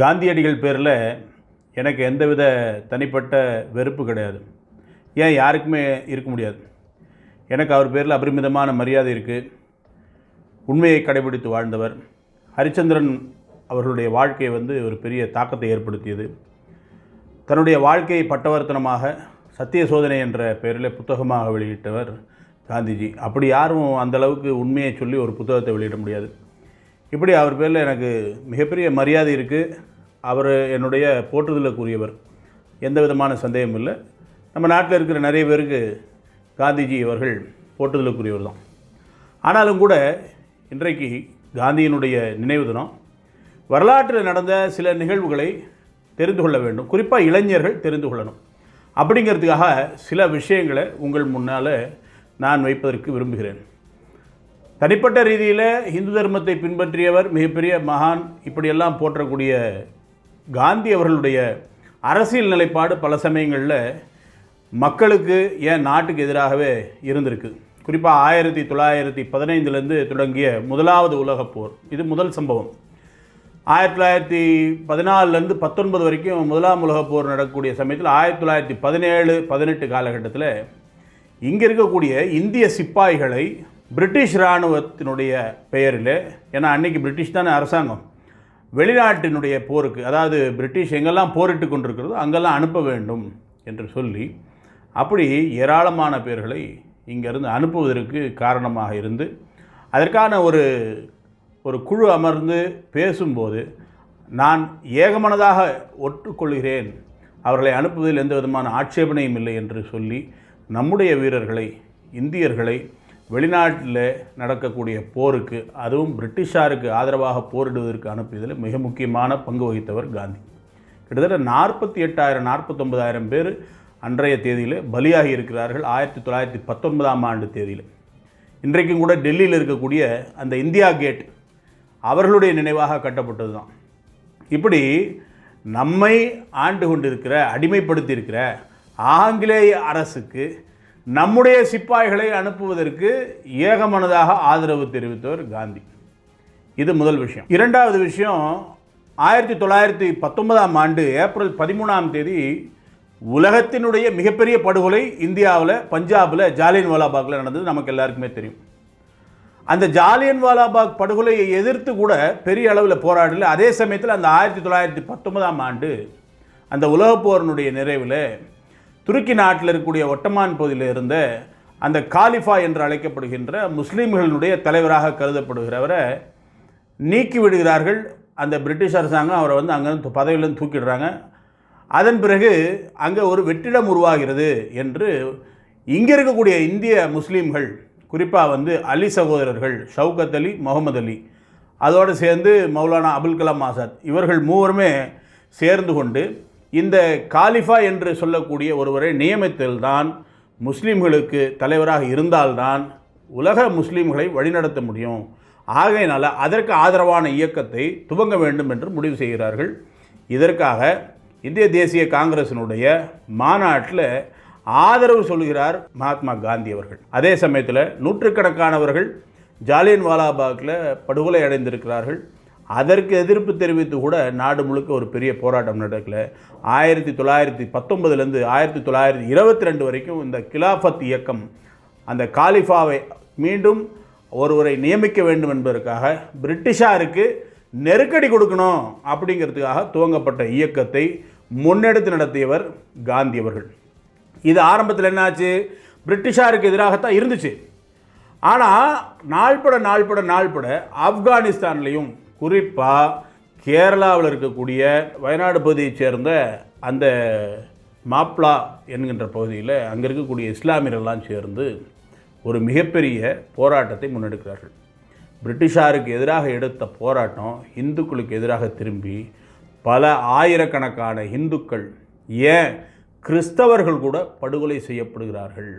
காந்தியடிகள் பேரில் எனக்கு எந்தவித தனிப்பட்ட வெறுப்பு கிடையாது. ஏன் யாருக்குமே இருக்க முடியாது. எனக்கு அவர் பேரில் அபரிமிதமான மரியாதை இருக்குது உண்மையை கடைபிடித்து வாழ்ந்தவர். ஹரிச்சந்திரன் அவர்களுடைய வாழ்க்கை வந்து ஒரு பெரிய தாக்கத்தை ஏற்படுத்தியது. தன்னுடைய வாழ்க்கையை பட்டவர்த்தனமாக சத்திய சோதனை என்ற பெயரில் புத்தகமாக வெளியிட்டவர் காந்திஜி. அப்படி யாரும் அந்தளவுக்கு உண்மையை சொல்லி ஒரு புத்தகத்தை வெளியிட முடியாது. இப்படி அவர் பேரில் எனக்கு மிகப்பெரிய மரியாதை இருக்குது அவர் என்னுடைய போற்றுதலுக்குரியவர். எந்த விதமான சந்தேகமும் இல்லை. நம்ம நாட்டில் இருக்கிற நிறைய பேருக்கு காந்திஜி அவர்கள் போற்றுதலுக்குரியவர் தான். ஆனாலும் கூட இன்றைக்கு காந்தியினுடைய நினைவு தினம் வரலாற்றில் நடந்த சில நிகழ்வுகளை தெரிந்து கொள்ள வேண்டும். குறிப்பாக இளைஞர்கள் தெரிந்து கொள்ளணும். அப்படிங்கிறதுக்காக சில விஷயங்களை உங்கள் முன்னால் நான் வைப்பதற்கு விரும்புகிறேன். தனிப்பட்ட ரீதியில் இந்து தர்மத்தை பின்பற்றியவர் மிகப்பெரிய மகான் இப்படியெல்லாம் போற்றக்கூடிய காந்தி அவர்களுடைய அரசியல் நிலைப்பாடு பல சமயங்களில் மக்களுக்கு ஏன் நாட்டுக்கு எதிராகவே இருந்திருக்கு. குறிப்பாக ஆயிரத்தி தொள்ளாயிரத்தி பதினைந்துலேருந்து தொடங்கிய முதலாவது உலகப் போர். இது முதல் சம்பவம். ஆயிரத்தி தொள்ளாயிரத்தி பதினாலுலேருந்து பத்தொன்பது வரைக்கும் முதலாம் உலகப் போர் நடக்கக்கூடிய சமயத்தில் ஆயிரத்தி தொள்ளாயிரத்தி பதினேழு பதினெட்டு காலகட்டத்தில் இங்கே இருக்கக்கூடிய இந்திய சிப்பாய்களை பிரிட்டிஷ் இராணுவத்தினுடைய பெயரில் ஏன்னா அன்னைக்கு பிரிட்டிஷ் தானே அரசாங்கம் வெளிநாட்டினுடைய போருக்கு அதாவது பிரிட்டிஷ் எங்கெல்லாம் போரிட்டு கொண்டிருக்கிறதோ அங்கெல்லாம் அனுப்ப வேண்டும் என்று சொல்லி அப்படி ஏராளமான பேர்களை இங்கேருந்து அனுப்புவதற்கு காரணமாக இருந்து அதற்கான ஒரு ஒரு குழு அமர்ந்து பேசும்போது நான் ஏகமனதாக ஒற்றுக்கொள்கிறேன் அவர்களை அனுப்புவதில் எந்த விதமான ஆட்சேபனையும் இல்லை என்று சொல்லி நம்முடைய வீரர்களை இந்தியர்களை வெளிநாட்டில் நடக்கக்கூடிய போருக்கு அதுவும் பிரிட்டிஷாருக்கு ஆதரவாக போரிடுவதற்கு அனுப்பியதில் மிக முக்கியமான பங்கு வகித்தவர் காந்தி. கிட்டத்தட்ட நாற்பத்தி எட்டாயிரம் நாற்பத்தொன்பதாயிரம் பேர் அன்றைய தேதியில் பலியாகி இருக்கிறார்கள் ஆயிரத்தி தொள்ளாயிரத்தி பத்தொன்பதாம் ஆண்டு தேதியில். இன்றைக்கும் கூட டெல்லியில் இருக்கக்கூடிய அந்த இந்தியா கேட் அவர்களுடைய நினைவாக கட்டப்பட்டது தான் இப்படி நம்மை ஆண்டு கொண்டிருக்கிற அடிமைப்படுத்தி இருக்கிற ஆங்கிலேய அரசுக்கு நம்முடைய சிப்பாய்களை அனுப்புவதற்கு ஏகமனதாக ஆதரவு தெரிவித்தவர் காந்தி. இது முதல் விஷயம். இரண்டாவது விஷயம் ஆயிரத்தி தொள்ளாயிரத்தி பத்தொன்பதாம் ஆண்டு ஏப்ரல் பதிமூணாம் தேதி உலகத்தினுடைய மிகப்பெரிய படுகொலை இந்தியாவில் பஞ்சாபில் ஜாலியன் வாலாபாக்கில் நடந்தது. நமக்கு எல்லாருக்குமே தெரியும். அந்த ஜாலியன் வாலாபாக் படுகொலையை எதிர்த்து கூட பெரிய அளவில் போராடல. அதே சமயத்தில் அந்த ஆயிரத்தி தொள்ளாயிரத்தி பத்தொன்பதாம் ஆண்டு அந்த உலகப் போரனுடைய நிறைவில் துருக்கி நாட்டில் இருக்கக்கூடிய ஒட்டமான் பகுதியில் இருந்த அந்த காலிஃபா என்று அழைக்கப்படுகின்ற முஸ்லீம்களுடைய தலைவராக கருதப்படுகிறவரை நீக்கி விடுகிறார்கள். அந்த பிரிட்டிஷ் அரசாங்கம் அவரை வந்து அங்கேருந்து பதவியிலேருந்து தூக்கிடுறாங்க. அதன் பிறகு அங்கே ஒரு வெற்றிடம் உருவாகிறது என்று இங்கே இருக்கக்கூடிய இந்திய முஸ்லீம்கள் குறிப்பாக வந்து அலி சகோதரர்கள் ஷவுகத் அலி முகமது அலி அதோடு சேர்ந்து மௌலானா அபுல் கலாம் ஆசாத் இவர்கள் மூவருமே சேர்ந்து கொண்டு இந்த காலிஃபா என்று சொல்லக்கூடிய ஒருவரை நியமித்தல்தான் முஸ்லீம்களுக்கு தலைவராக இருந்தால்தான் உலக முஸ்லீம்களை வழிநடத்த முடியும். ஆகையினால் அதற்கு ஆதரவான இயக்கத்தை துவங்க வேண்டும் என்று முடிவு செய்கிறார்கள். இதற்காக இந்திய தேசிய காங்கிரசினுடைய மாநாட்டில் ஆதரவு சொல்கிறார் மகாத்மா காந்தி அவர்கள். அதே சமயத்தில் நூற்றுக்கணக்கானவர்கள் ஜாலியன் வாலாபாக்கில் படுகொலை அடைந்திருக்கிறார்கள். அதற்கு எதிர்ப்பு தெரிவித்து கூட நாடு முழுக்க ஒரு பெரிய போராட்டம் நடக்கல. ஆயிரத்தி தொள்ளாயிரத்தி பத்தொன்பதுலேருந்து ஆயிரத்தி தொள்ளாயிரத்தி இருபத்தி ரெண்டு வரைக்கும் இந்த கிலாஃபத் இயக்கம் அந்த காலிஃபாவை மீண்டும் ஒருவரை நியமிக்க வேண்டும் என்பதற்காக பிரிட்டிஷாருக்கு நெருக்கடி கொடுக்கணும் அப்படிங்கிறதுக்காக துவங்கப்பட்ட இயக்கத்தை முன்னெடுத்து நடத்தியவர் காந்தி அவர்கள். இது ஆரம்பத்தில் என்னாச்சு? பிரிட்டிஷாருக்கு எதிராகத்தான் இருந்துச்சு. ஆனால் நாள்பட நாள்பட நாள்பட ஆப்கானிஸ்தான்லேயும் குறிப்பாக கேரளாவில் இருக்கக்கூடிய வயநாடு பகுதியைச் சேர்ந்த அந்த மாப்ளா என்கின்ற பகுதியில் அங்கே இருக்கக்கூடிய இஸ்லாமியர்கள்லாம் சேர்ந்து ஒரு மிகப்பெரிய போராட்டத்தை முன்னெடுக்கிறார்கள். பிரிட்டிஷாருக்கு எதிராக எடுத்த போராட்டம் இந்துக்களுக்கு எதிராக திரும்பி பல ஆயிரக்கணக்கான இந்துக்கள் ஏன்? கிறிஸ்தவர்கள் கூட படுகொலை செய்யப்படுகிறார்கள்.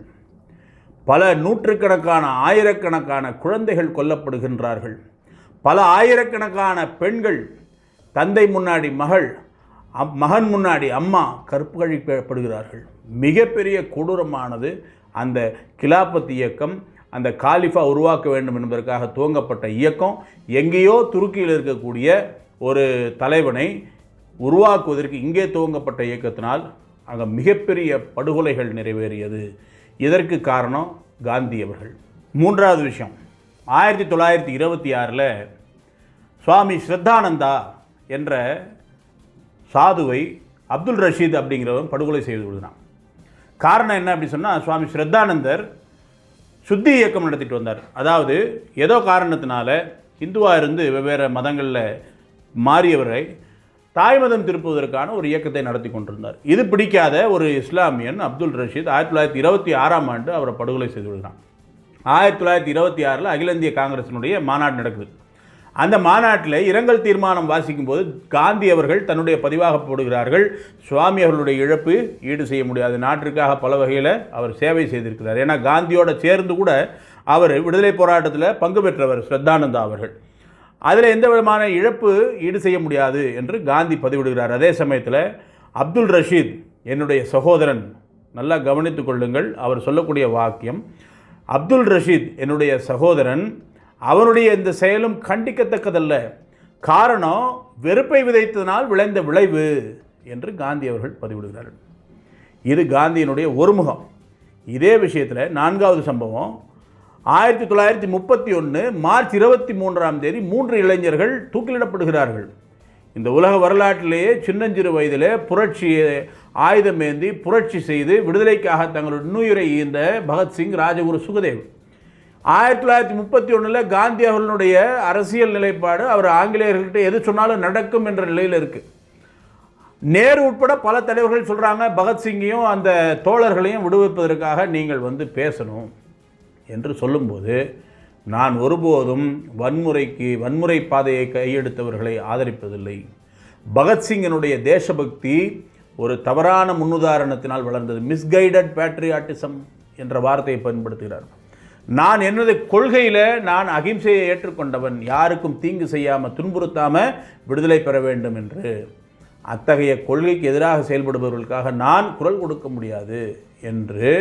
பல நூற்றுக்கணக்கான ஆயிரக்கணக்கான குழந்தைகள் கொல்லப்படுகின்றார்கள். பல ஆயிரக்கணக்கான பெண்கள் தந்தை முன்னாடி மகள் அம்- மகன் முன்னாடி அம்மா கற்பு கழிக்கப்படுகிறார்கள் மிகப்பெரிய கொடூரமானது அந்த கிலாபத் இயக்கம் அந்த காலிஃபா உருவாக்க வேண்டும் என்பதற்காக துவங்கப்பட்ட இயக்கம். எங்கேயோ துருக்கியில் இருக்கக்கூடிய ஒரு தலைவனை உருவாக்குவதற்கு இங்கே துவங்கப்பட்ட இயக்கத்தினால் அங்கே மிகப்பெரிய படுகொலைகள் நிறைவேறியது. இதற்கு காரணம் காந்தி அவர்கள். மூன்றாவது விஷயம். ஆயிரத்தி தொள்ளாயிரத்தி இருபத்தி ஆறில் சுவாமி ஸ்ரத்தானந்தா என்ற சாதுவை அப்துல் ரஷீத் அப்படிங்கிறவன் படுகொலை செய்து விடுறான் காரணம் என்ன அப்படி சொன்னால் சுவாமி ஸ்ரத்தானந்தர் சுத்தி இயக்கம் நடத்திட்டு வந்தார். அதாவது ஏதோ காரணத்தினால இந்துவாக இருந்து வெவ்வேறு மதங்களில் மாறியவரை தாய் மதம் திருப்புவதற்கான ஒரு இயக்கத்தை நடத்தி கொண்டிருந்தார். இது பிடிக்காத ஒரு இஸ்லாமியன் அப்துல் ரஷீத் ஆயிரத்தி தொள்ளாயிரத்தி இருபத்தி ஆறாம் ஆண்டு அவரை படுகொலை செய்து விடுகிறான். ஆயிரத்தி தொள்ளாயிரத்தி இருபத்தி ஆறில் அகில இந்திய காங்கிரசினுடைய மாநாடு நடக்குது. அந்த மாநாட்டில் இரங்கல் தீர்மானம் வாசிக்கும் போது காந்தி அவர்கள் தன்னுடைய பதிவாக போடுகிறார்கள் சுவாமி அவர்களுடைய இழப்பு ஈடு செய்ய முடியாது நாட்டிற்காக பல வகையில் அவர் சேவை செய்திருக்கிறார். ஏன்னா காந்தியோட சேர்ந்து கூட அவர் விடுதலை போராட்டத்தில் பங்கு பெற்றவர் ஸ்ரத்தானந்தா அவர்கள். அதில் எந்த விதமான இழப்பு ஈடு செய்ய முடியாது என்று காந்தி பதிவிடுகிறார். அதே சமயத்தில் அப்துல் ரஷீத் என்னுடைய சகோதரன் நல்லா கவனித்துக் கொள்ளுங்கள் அவர் சொல்லக்கூடிய வாக்கியம் அப்துல் ரஷீத் என்னுடைய சகோதரன் அவனுடைய இந்த செயலும் கண்டிக்கத்தக்கதல்ல. காரணம் வெறுப்பை விதைத்ததனால் விளைந்த விளைவு என்று காந்தி அவர்கள் பதிவிடுகிறார்கள். இது காந்தியினுடைய ஒருமுகம். இதே விஷயத்தில் நான்காவது சம்பவம். ஆயிரத்தி தொள்ளாயிரத்தி முப்பத்தி ஒன்று மார்ச் இருபத்தி மூன்றாம் தேதி மூன்று இளைஞர்கள் தூக்கிலிடப்படுகிறார்கள். இந்த உலக வரலாற்றிலேயே சின்னஞ்சிறு வயதிலே புரட்சி ஆயுதமேந்தி புரட்சி செய்து விடுதலைக்காக தங்களுடைய நுயிரை ஈந்த பகத்சிங் ராஜகுரு சுகதேவ். ஆயிரத்தி தொள்ளாயிரத்தி முப்பத்தி ஒன்றில் காந்தி அவர்களுடைய அரசியல் நிலைப்பாடு அவர் ஆங்கிலேயர்கள்ட்ட எது சொன்னாலும் நடக்கும் என்ற நிலையில் இருக்குது நேரு உட்பட பல தலைவர்கள் சொல்கிறாங்க பகத்சிங்கையும் அந்த தோழர்களையும் விடுவிப்பதற்காக நீங்கள் வந்து பேசணும் என்று சொல்லும்போது நான் ஒருபோதும் வன்முறைக்கு வன்முறை பாதையை கையெடுத்தவர்களை ஆதரிப்பதில்லை. பகத்சிங்கினுடைய தேசபக்தி ஒரு தவறான முன்னுதாரணத்தினால் வளர்ந்தது. மிஸ்கைடட் பேட்ரியாட்டிசம் என்ற வார்த்தையை பயன்படுத்துகிறார். நான் எனது கொள்கையில் நான் அகிம்சையை ஏற்றுக்கொண்டவன் யாருக்கும் தீங்கு செய்யாமல் துன்புறுத்தாமல் விடுதலை பெற வேண்டும் என்று. அத்தகைய கொள்கைக்கு எதிராக செயல்படுபவர்களுக்காக நான் குரல் கொடுக்க முடியாது என்று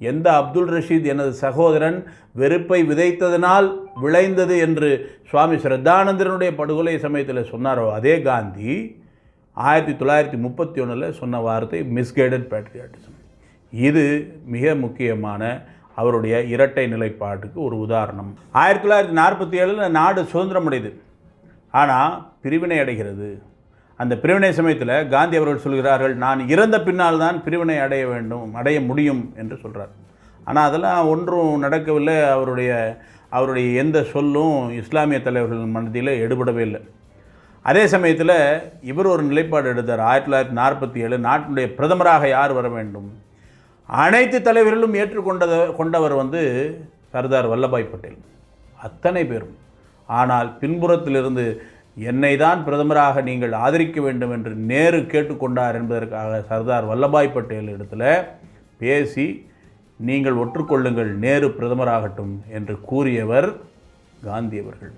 எந்த அப்துல் ரஷீத் எனது சகோதரன் வெறுப்பை விதைத்ததனால் விளைந்தது என்று சுவாமி ஸ்ரத்தானந்தரனுடைய படுகொலை சமயத்தில் சொன்னாரோ அதே காந்தி ஆயிரத்தி தொள்ளாயிரத்தி முப்பத்தி ஒன்றில் சொன்ன வார்த்தை மிஸ்கைடட் பேட்ரியாட்டிசம் இது மிக முக்கியமான அவருடைய இரட்டை நிலைப்பாட்டுக்கு ஒரு உதாரணம். ஆயிரத்தி தொள்ளாயிரத்தி நாற்பத்தி ஏழில் நாடு சுதந்திரம் அடையுது ஆனால் பிரிவினை அடைகிறது. அந்த பிரிவினை சமயத்தில் காந்தி அவர்கள் சொல்கிறார்கள் நான் இறந்த பின்னால் தான் பிரிவினை அடைய வேண்டும் அடைய முடியும் என்று சொல்கிறார் ஆனால் அதெல்லாம் ஒன்றும் நடக்கவில்லை. அவருடைய அவருடைய எந்த சொல்லும் இஸ்லாமிய தலைவர்கள் மனதில் எடுபடவே இல்லை. அதே சமயத்தில் இவர் ஒரு நிலைப்பாடு எடுத்தார். ஆயிரத்தி தொள்ளாயிரத்தி நாற்பத்தி ஏழு நாட்டினுடைய பிரதமராக யார் வர வேண்டும்? அனைத்து தலைவர்களும் ஏற்றுக்கொண்டத கொண்டவர் வந்து சர்தார் வல்லபாய் பட்டேல். அத்தனை பேரும். ஆனால் பின்புறத்திலிருந்து என்னை தான் பிரதமராக நீங்கள் ஆதரிக்க வேண்டும் என்று நேரு கேட்டுக்கொண்டார் என்பதற்காக சர்தார் வல்லபாய் பட்டேல் இடத்துல பேசி நீங்கள் ஒற்றுக்கொள்ளுங்கள் நேரு பிரதமராகட்டும் என்று கூறியவர் காந்தி அவர்கள்.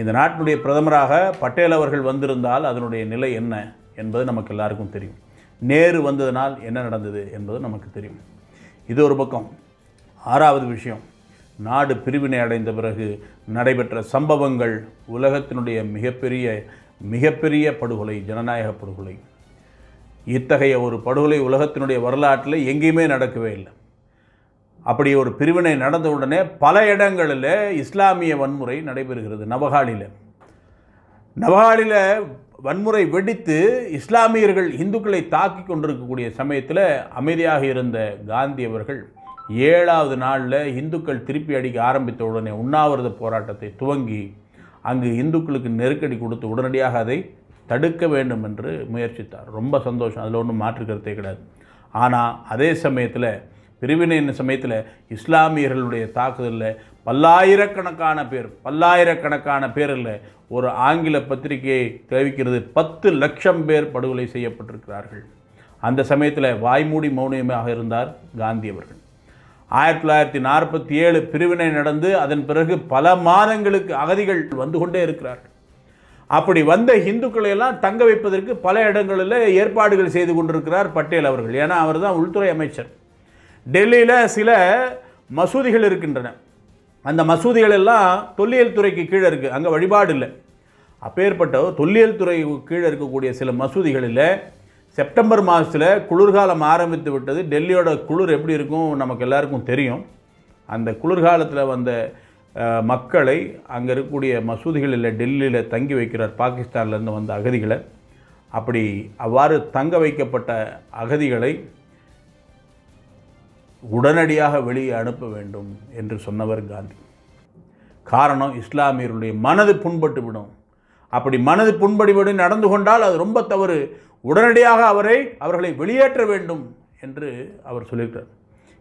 இந்த நாட்டினுடைய பிரதமராக பட்டேல் அவர்கள் வந்திருந்தால் அதனுடைய நிலை என்ன என்பது நமக்கு எல்லாருக்கும் தெரியும். நேரு வந்ததனால் என்ன நடந்தது என்பது நமக்கு தெரியும். இது ஒரு பக்கம். ஆறாவது விஷயம். நாடு பிரிவினை அடைந்த பிறகு நடைபெற்ற சம்பவங்கள் உலகத்தினுடைய மிகப்பெரிய மிகப்பெரிய படுகொலை ஜனநாயக படுகொலை. இத்தகைய ஒரு படுகொலை உலகத்தினுடைய வரலாற்றில் எங்கேயுமே நடக்கவே இல்லை. அப்படி ஒரு பிரிவினை நடந்த உடனே பல இடங்களில் இஸ்லாமிய வன்முறை நடைபெறுகிறது நவகாலியில். நவகாலியில் வன்முறை வெடித்து இஸ்லாமியர்கள் இந்துக்களை தாக்கி கொண்டிருக்கக்கூடிய சமயத்தில் அமைதியாக இருந்த காந்தி அவர்கள் ஏழாவது நாளில் இந்துக்கள் திருப்பி அடிக்க ஆரம்பித்த உடனே உண்ணாவிரத போராட்டத்தை துவங்கி அங்கு இந்துக்களுக்கு நெருக்கடி கொடுத்து உடனடியாக அதை தடுக்க வேண்டும் என்று முயற்சித்தார். ரொம்ப சந்தோஷம். அதில் ஒன்றும் மாற்று கருத்தே கிடையாது. ஆனால் அதே சமயத்தில் பிரிவினை சமயத்தில் இஸ்லாமியர்களுடைய தாக்குதலில் பல்லாயிரக்கணக்கான பேர் பல்லாயிரக்கணக்கான பேர் இல்லை ஒரு ஆங்கில பத்திரிகையை தெரிவிக்கிறது. பத்து லட்சம் பேர் படுகொலை செய்யப்பட்டிருக்கிறார்கள். அந்த சமயத்தில் வாய்மூடி மௌனியமாக இருந்தார் காந்தி அவர்கள். ஆயிரத்தி தொள்ளாயிரத்தி நாற்பத்தி ஏழு பிரிவினை நடந்து அதன் பிறகு பல மாதங்களுக்கு அகதிகள் வந்து கொண்டே இருக்கிறார்கள். அப்படி வந்த இந்துக்களை எல்லாம் தங்க வைப்பதற்கு பல இடங்களில் ஏற்பாடுகள் செய்து கொண்டிருக்கிறார் பட்டேல் அவர்கள். ஏன்னா அவர் தான் உள்துறை அமைச்சர். டெல்லியில் சில மசூதிகள் இருக்கின்றன. அந்த மசூதிகள் எல்லாம் தொல்லியல் துறைக்கு கீழே இருக்குது அங்கே வழிபாடு இல்லை. அப்பேற்பட்ட தொல்லியல் துறை கீழே இருக்கக்கூடிய சில மசூதிகளில் செப்டம்பர் மாதத்தில் குளிர்காலம் ஆரம்பித்து விட்டது. டெல்லியோட குளிர் எப்படி இருக்கும் நமக்கு எல்லாருக்கும் தெரியும். அந்த குளிர்காலத்தில் வந்த மக்களை அங்கே இருக்கக்கூடிய மசூதிகளில் டெல்லியில் தங்கி வைக்கிறார். பாகிஸ்தான்லேருந்து வந்த அகதிகளை. அப்படி அவ்வாறு தங்க வைக்கப்பட்ட அகதிகளை உடனடியாக வெளியே அனுப்ப வேண்டும் என்று சொன்னவர் காந்தி. காரணம் இஸ்லாமியருடைய மனது புண்பட்டு விடும் அப்படி மனது புண்படிபடி நடந்து கொண்டால் அது ரொம்ப தவறு. உடனடியாக அவரை அவர்களை வெளியேற்ற வேண்டும் என்று அவர் சொல்லியிருக்கார்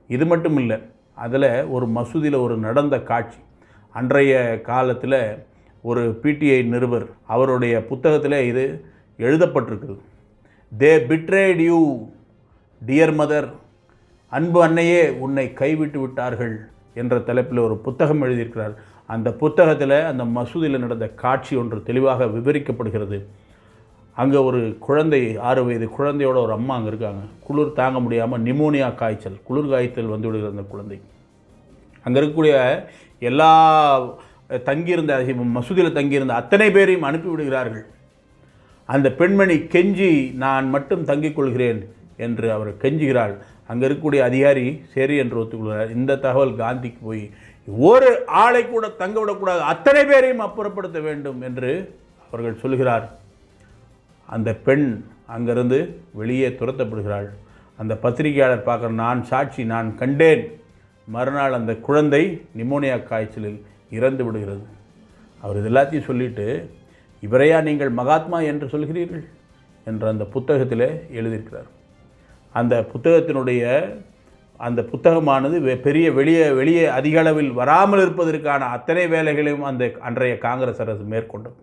இது மட்டும் இல்லை அதில் ஒரு மசூதியில் ஒரு நடந்த காட்சி. அன்றைய காலத்தில் ஒரு பிடிஐ நிருபர் அவருடைய புத்தகத்தில் இது எழுதப்பட்டிருக்குது. They betrayed you dear mother அன்பு அன்னையே உன்னை கைவிட்டு விட்டார்கள் என்ற தலைப்பில் ஒரு புத்தகம் எழுதியிருக்கிறார். அந்த புத்தகத்தில் அந்த மசூதியில் நடந்த காட்சி ஒன்று தெளிவாக விவரிக்கப்படுகிறது. அங்கே ஒரு குழந்தை ஆறு வயது குழந்தையோட ஒரு அம்மா அங்கே இருக்காங்க. குளிர் தாங்க முடியாமல் நிமோனியா காய்ச்சல் குளிர் காய்ச்சல் வந்து விடுகிற அந்த குழந்தை. அங்கே இருக்கக்கூடிய எல்லா தங்கியிருந்த மசூதியில் தங்கியிருந்த அத்தனை பேரையும் அனுப்பிவிடுகிறார்கள் அந்த பெண்மணி கெஞ்சி நான் மட்டும் தங்கிக் கொள்கிறேன். என்று அவர் கெஞ்சுகிறாள் அங்கே இருக்கக்கூடிய அதிகாரி சரி என்று ஒத்துக்கொள்கிறார். இந்த தகவல் காந்திக்கு போய் ஒரு ஆளை கூட தங்க விடக்கூடாது. அத்தனை பேரையும் அப்புறப்படுத்த வேண்டும் என்று அவர்கள் சொல்கிறார். அந்த பெண் அங்கிருந்து வெளியே துரத்தப்படுகிறாள். அந்த பத்திரிகையாளர் பார்க்குற நான் சாட்சி நான் கண்டேன். மறுநாள் அந்த குழந்தை நிமோனியா காய்ச்சலில் இறந்து விடுகிறது. அவர் இது எல்லாத்தையும் சொல்லிட்டு இவரையா நீங்கள் மகாத்மா என்று சொல்கிறீர்கள்? என்று அந்த புத்தகத்தில் எழுதியிருக்கிறார். அந்த புத்தகத்தினுடைய அந்த புத்தகமானது வெ- பெரிய வெளியே வெளியே அதிக அளவில் வராமல் இருப்பதற்கான அத்தனை வேலைகளையும் அந்த அன்றைய காங்கிரஸ் அரசு மேற்கொண்டது.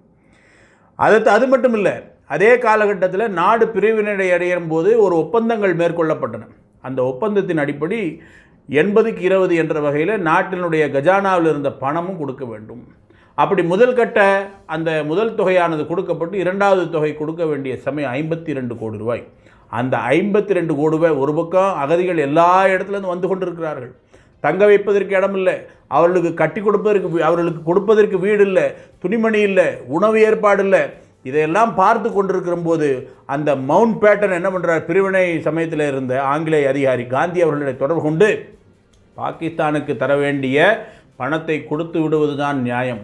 அது அது மட்டும் இல்லை அதே காலகட்டத்தில் நாடு பிரிவினை அடையும் போது ஒரு ஒப்பந்தங்கள் மேற்கொள்ளப்பட்டன. அந்த ஒப்பந்தத்தின் அடிப்படை எண்பதுக்கு இருபது என்ற வகையில் நாட்டினுடைய கஜானாவில் இருந்த பணமும் கொடுக்க வேண்டும். அப்படி முதல் கட்ட அந்த முதல் தொகையானது கொடுக்கப்பட்டு இரண்டாவது தொகை கொடுக்க வேண்டிய சமயம் ஐம்பத்தி ரெண்டு கோடி ரூபாய். அந்த ஐம்பத்தி ரெண்டு கோடி ரூபாய் ஒரு பக்கம் அகதிகள் எல்லா இடத்துலேருந்து வந்து கொண்டிருக்கிறார்கள். தங்க வைப்பதற்கு இடம் இல்லை அவர்களுக்கு கட்டி கொடுப்பதற்கு வீ- அவர்களுக்கு கொடுப்பதற்கு வீடு இல்லை துணிமணி இல்லை. உணவு ஏற்பாடு இல்லை இதையெல்லாம் பார்த்து கொண்டிருக்கிற போது அந்த மவுண்ட் பேட்டன் என்ன பண்ணுறார் பிரிவினை சமயத்தில் இருந்த ஆங்கிலேய அதிகாரி காந்தி அவர்களை தொடர்பு கொண்டு பாகிஸ்தானுக்கு தர வேண்டிய பணத்தை கொடுத்து விடுவதுதான் நியாயம்.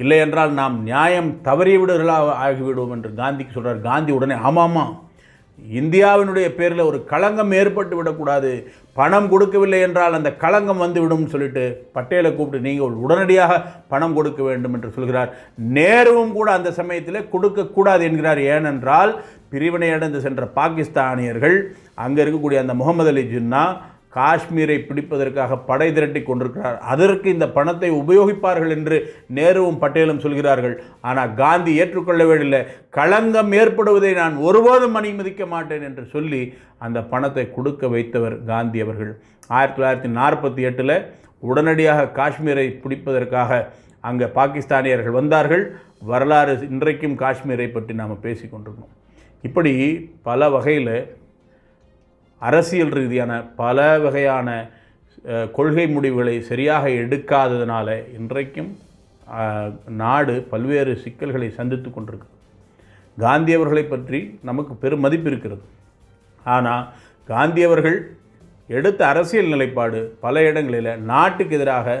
இல்லை என்றால் நாம் நியாயம் தவறிவிடுதலாக ஆகிவிடுவோம் என்று காந்திக்கு சொல்கிறார் காந்தி உடனே ஆமாம்மா இந்தியாவினுடைய பேரில் ஒரு களங்கம் ஏற்பட்டு விடக்கூடாது. பணம் கொடுக்கவில்லை என்றால் அந்த களங்கம் வந்துவிடும் சொல்லிட்டு பட்டேலை கூப்பிட்டு நீங்கள் உடனடியாக பணம் கொடுக்க வேண்டும் என்று சொல்கிறார். நேருவும் கூட அந்த சமயத்தில் கொடுக்கக்கூடாது என்கிறார். ஏனென்றால் பிரிவினை அடைந்து சென்ற பாகிஸ்தானியர்கள் அங்கே இருக்கக்கூடிய அந்த முகமது அலி ஜின்னா காஷ்மீரை பிடிப்பதற்காக படை திரட்டி கொண்டிருக்கிறார். அதற்கு இந்த பணத்தை உபயோகிப்பார்கள் என்று நேருவும் பட்டேலும் சொல்கிறார்கள். ஆனால் காந்தி ஏற்றுக்கொள்ளவே களங்கம் ஏற்படுவதை நான் ஒருபோதும் அனுமதிக்க மாட்டேன் என்று சொல்லி அந்த பணத்தை கொடுக்க வைத்தவர் காந்தி அவர்கள். ஆயிரத்தி தொள்ளாயிரத்தி நாற்பத்தி எட்டில் உடனடியாக காஷ்மீரை பிடிப்பதற்காக அங்கே பாகிஸ்தானியர்கள் வந்தார்கள். வரலாறு இன்றைக்கும் காஷ்மீரை பற்றி நாம் பேசி கொண்டிருக்கோம். இப்படி பல வகையில் அரசியல் ரீதியான பல வகையான கொள்கை முடிவுகளை சரியாக எடுக்காததுனால இன்றைக்கும் நாடு பல்வேறு சிக்கல்களை சந்தித்து கொண்டிருக்கு காந்தி அவர்களை பற்றி நமக்கு பெரும் மதிப்பு இருக்கிறது. ஆனால் காந்தி அவர்கள் எடுத்த அரசியல் நிலைப்பாடு பல இடங்களில் நாட்டுக்கு எதிராக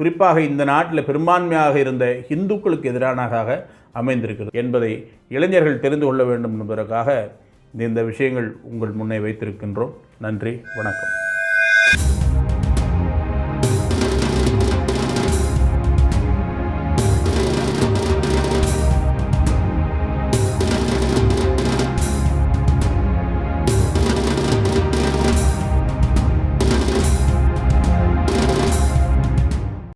குறிப்பாக இந்த நாட்டில் பெரும்பான்மையாக இருந்த இந்துக்களுக்கு எதிரானதாக அமைந்திருக்கிறது என்பதை இளைஞர்கள் தெரிந்து கொள்ள வேண்டும் என்பதற்காக இந்த விஷயங்கள் உங்கள் முன்னே வைத்திருக்கின்றோம். நன்றி வணக்கம்.